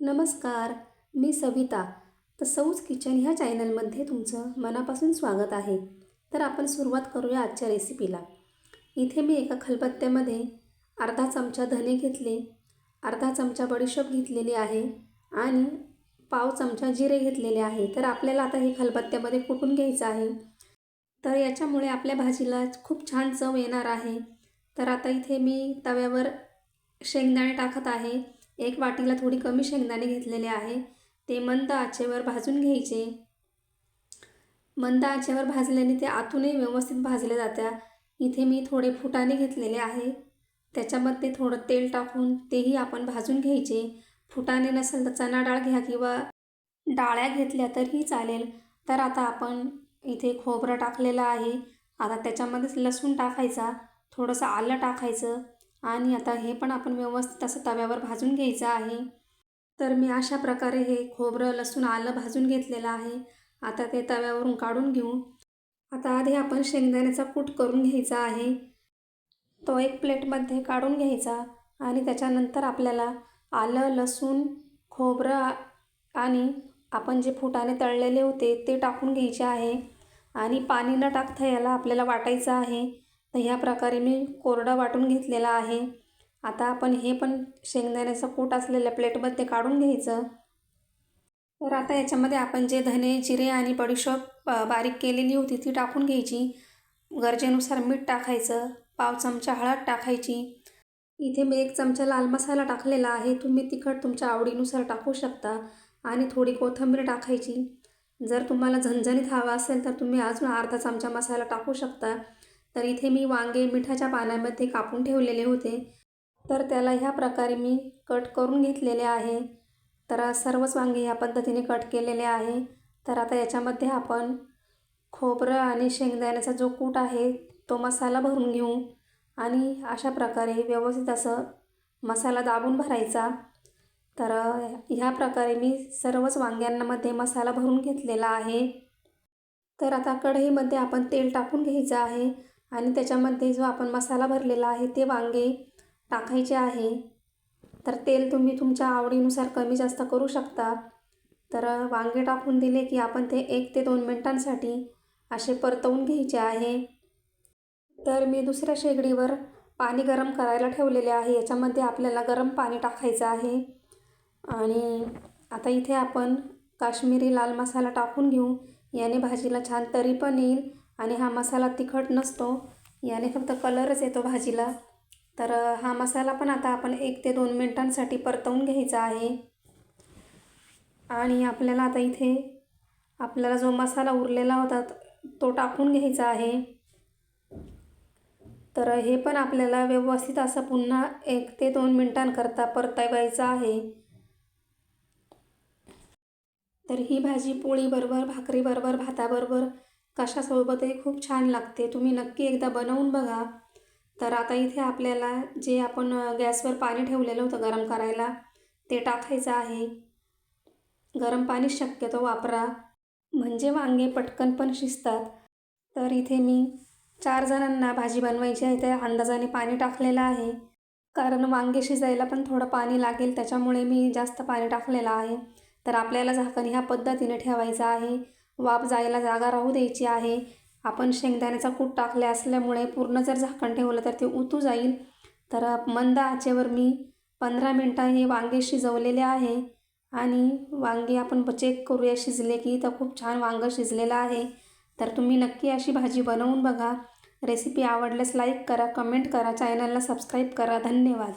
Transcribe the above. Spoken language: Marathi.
नमस्कार मी सविता. तर सौज किचन ह्या चॅनलमध्ये तुमचं मनापासून स्वागत आहे. तर आपण सुरुवात करूया आजच्या रेसिपीला. इथे मी एका खलबत्त्यामध्ये अर्धा चमचा धने घेतले अर्धा चमचा बडीशोप घेतलेली आहे आणि पाव चमचा जिरे घेतलेले आहे. तर आपल्याला आता हे खलबत्त्यामध्ये कुटून घ्यायचं आहे. तर याच्यामुळे आपल्या भाजीला खूप छान चव येणार आहे. तर आता इथे मी तव्यावर शेंगदाणे टाकत आहे. एक वाटीला थोडी कमी शेंगदाणे घेतलेले आहे. ते मंद आचेवर भाजून घ्यायचे. मंद आचेवर भाजल्याने ते आतूनही व्यवस्थित भाजले जात्या. इथे मी थोडे फुटाणे घेतलेले आहे. त्याच्यामध्ये थोडं तेल टाकून तेही आपण भाजून घ्यायचे. फुटाणे नसेल तर चणा डाळ घ्या किंवा डाळ्या घेतल्या तरीही चालेल. तर आता आपण इथे खोबरं टाकलेलं आहे. आता त्याच्यामध्येच लसूण टाकायचा. थोडंसं आलं टाकायचं. आणि आता हे पण आपण व्यवस्थित असं तव्यावर भाजून घ्यायचं आहे. तर मी अशा प्रकारे हे खोबरं लसूण आलं भाजून घेतलेलं आहे. आता ते तव्यावरून काढून घेऊ. आता आधी आपण शेंगदाण्याचा कूट करून घ्यायचा आहे. तो एक प्लेटमध्ये काढून घ्यायचा आणि त्याच्यानंतर आपल्याला आलं लसूण खोबरं आणि आपण जे फुटाने तळलेले होते ते टाकून घ्यायचे आहे. आणि पाणी न टाकता याला आपल्याला वाटायचं आहे. तर ह्या प्रकारे मी कोरडा वाटून घेतलेला आहे. आता आपण हे पण शेंगदाण्याचं कूट असलेल्या प्लेटमध्ये काढून घ्यायचं. तर आता याच्यामध्ये आपण जे धने जिरे आणि बडीशोप बारीक केलेली होती ती टाकून घ्यायची. गरजेनुसार मीठ टाकायचं पाव चमचा हळद टाकायची. इथे मी एक चमचा लाल मसाला टाकलेला आहे. तुम्ही तिखट तुमच्या आवडीनुसार टाकू शकता आणि थोडी कोथिंबीर टाकायची. जर तुम्हाला झणझणीत हवा असेल तर तुम्ही अजून अर्धा चमचा मसाला टाकू शकता. तर इथे मी वांगे मिठाच्या पाण्यामध्ये कापून ठेवलेले होते. तर त्याला ह्या प्रकारे मी कट करून घेतलेले आहे. तर सर्वच वांगे ह्या पद्धतीने कट केलेले आहे. तर आता याच्यामध्ये आपण खोबरं आणि शेंगदाण्याचा जो कूट आहे तो मसाला भरून घेऊ. आणि अशा प्रकारे व्यवस्थित असं मसाला दाबून भरायचा. तर ह्या प्रकारे मी सर्वच वांग्यांमध्ये मसाला भरून घेतलेला आहे. तर आता कढईमध्ये आपण तेल टाकून घ्यायचं आहे. आणि त्याच्यामध्ये जो आपण मसाला भरलेला आहे ते वांगे टाकायचे आहे. तर तेल तुम्ही तुमच्या आवडीनुसार कमी जास्त करू शकता. तर वांगे टाकून दिले की आपण ते एक ते दोन मिनटांसाठी असे परतवून घ्यायचे आहे. तर मी दुसऱ्या शेगडीवर पाणी गरम करायला ठेवलेले आहे. याच्यामध्ये आपल्याला गरम पाणी टाकायचं आहे. आणि आता इथे आपण काश्मीरी लाल मसाला टाकून घेऊ. याने भाजीला छान तरी पण येईल. आणि हा मसाला तिखट नसतो. याने फक्त कलरच येतो भाजीला. तर हा मसाला पण आता आपण एक ते दोन मिनटांसाठी परतवून घ्यायचा आहे. आणि आपल्याला आता इथे आपल्याला जो मसाला उरलेला होता तो टाकून घ्यायचा आहे. तर हे पण आपल्याला व्यवस्थित असं पुन्हा एक ते दोन मिनटांकरता परतावायचं आहे. तर ही भाजी पोळीबरोबर भाकरीबरोबर भाताबरोबर कशासोबतही खूप छान लागते. तुम्ही नक्की एकदा बनवून बघा. तर आता इथे आपल्याला जे आपण गॅसवर पाणी ठेवलेलं होतं गरम करायला ते टाकायचं आहे. गरम पाणी शक्यतो वापरा. म्हणजे वांगे पटकन पण शिजतात. तर इथे मी चार जणांना भाजी बनवायची आहे. त्या अंदाजाने पाणी टाकलेलं आहे. कारण वांगे शिजायला पण थोडं पाणी लागेल. त्याच्यामुळे मी जास्त पाणी टाकलेलं आहे. तर आपल्याला झाकण ह्या पद्धतीने ठेवायचं आहे. वाफ जायला जागा राहू द्यायची आहे. आपण शेंगदाण्याचा कूट टाकले असल्यामुळे पूर्ण जर झाकण ठेवलं तर ते उतू जाईल. तर मंद आचेवर मी पंधरा मिनटं हे वांगे शिजवलेले आहे. आणि वांगे आपण चेक करूया शिजले की तर खूप छान वांगं शिजलेलं आहे. तर तुम्ही नक्की अशी भाजी बनवून बघा. रेसिपी आवडल्यास लाईक करा कमेंट करा चॅनलला सबस्क्राईब करा. धन्यवाद.